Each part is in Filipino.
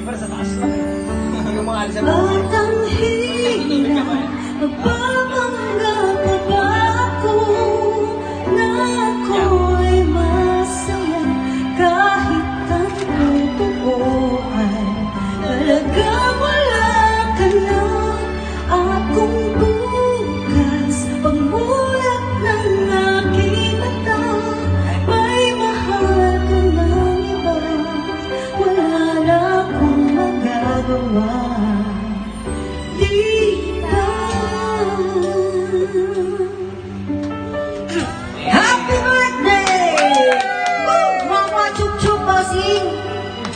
Para sa taas lang. Yung mga alis sa At ang hirap Magbabangga pa ba ako masaya Kahit ang totoo ay Talagang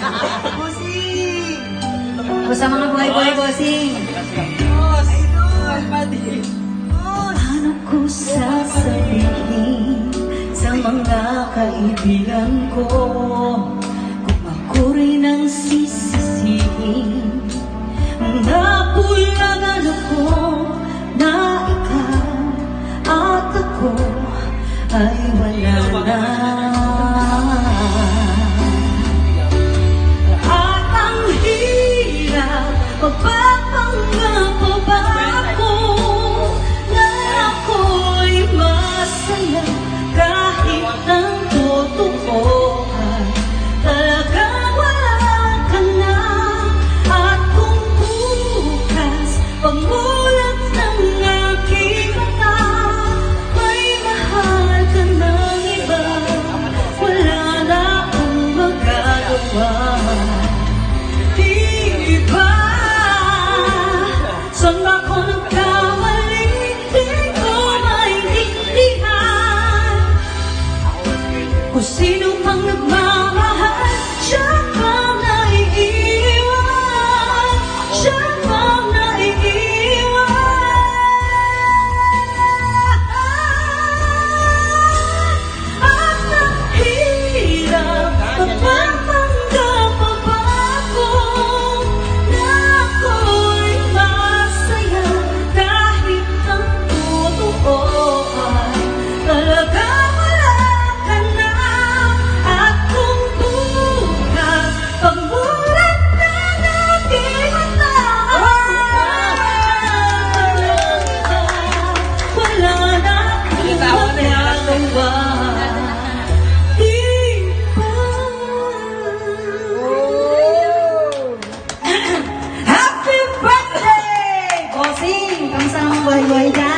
Bossing! O mga buhay-buhay, Bossing! Boss! Idol! Paano ko sasabihin sa mga kaibigan ko kung ako rin ang sisisihin na pulagan ako na ikaw at ako ay wala na Well,